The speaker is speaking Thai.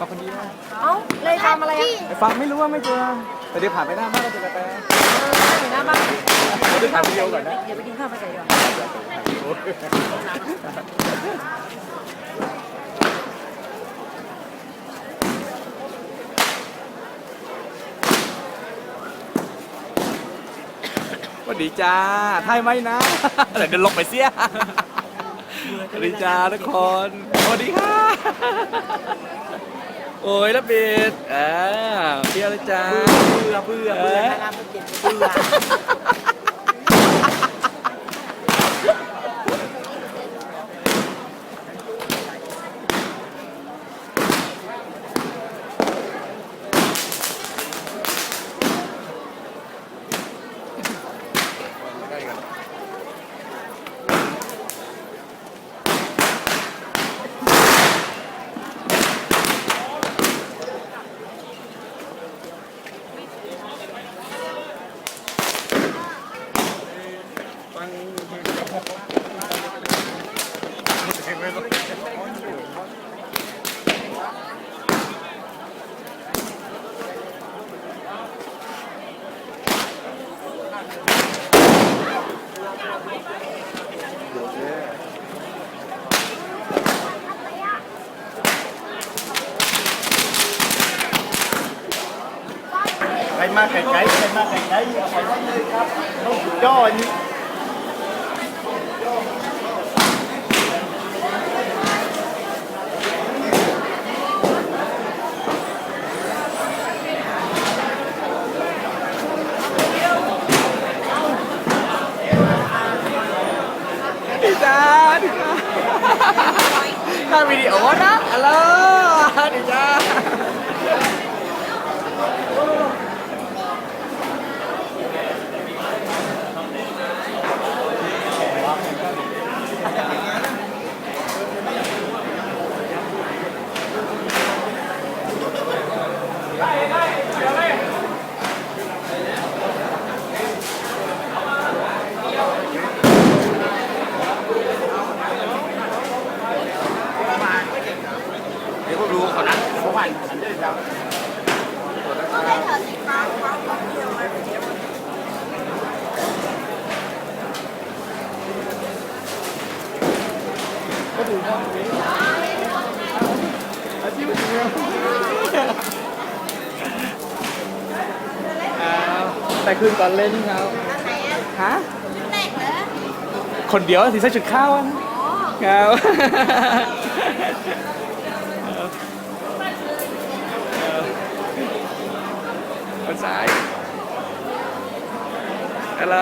มาคนเดียวเอ้าเลยทำอะไรอะไอ้ฟังไม่รู้ว่าไม่เจอแต่เดี๋ยวผ่านไปหน้าบ้านก็เจอกันไปเอออยู่หน้าบ้านเดี๋ยวถ่ายวิดีโอก่อนนะเดี๋ยวไปกินข้าวไปไก่ก่อนสวัสดีจ้าไทยไหมนะเดี๋ยวเดินลงไปเสียสวัสดีจ้าทุกคนสวัสดีค่ะ โอ้ยแล้วเบดอ่าเที่ยวเลยจ้า เบื่อเบื่อเบื่อนาราบุกินเบื่อ ใครมาไก่ไก่ใครมาไก่ไก่เอาไปได้เลยครับต้องสุดยอดนี่ ดีจ้าดีจ้า ถ่ายวิดีโอนะฮัลโหลดีจ้าเดี๋ยวพวกรู้เขานัดเขาผ่านอันเดียวครับ อาชีพจริง แต่คืนก่อนเล่นครับฮะคนเดียวสิใส่ชุดข้าวอะครับ คนสายฮัลโหล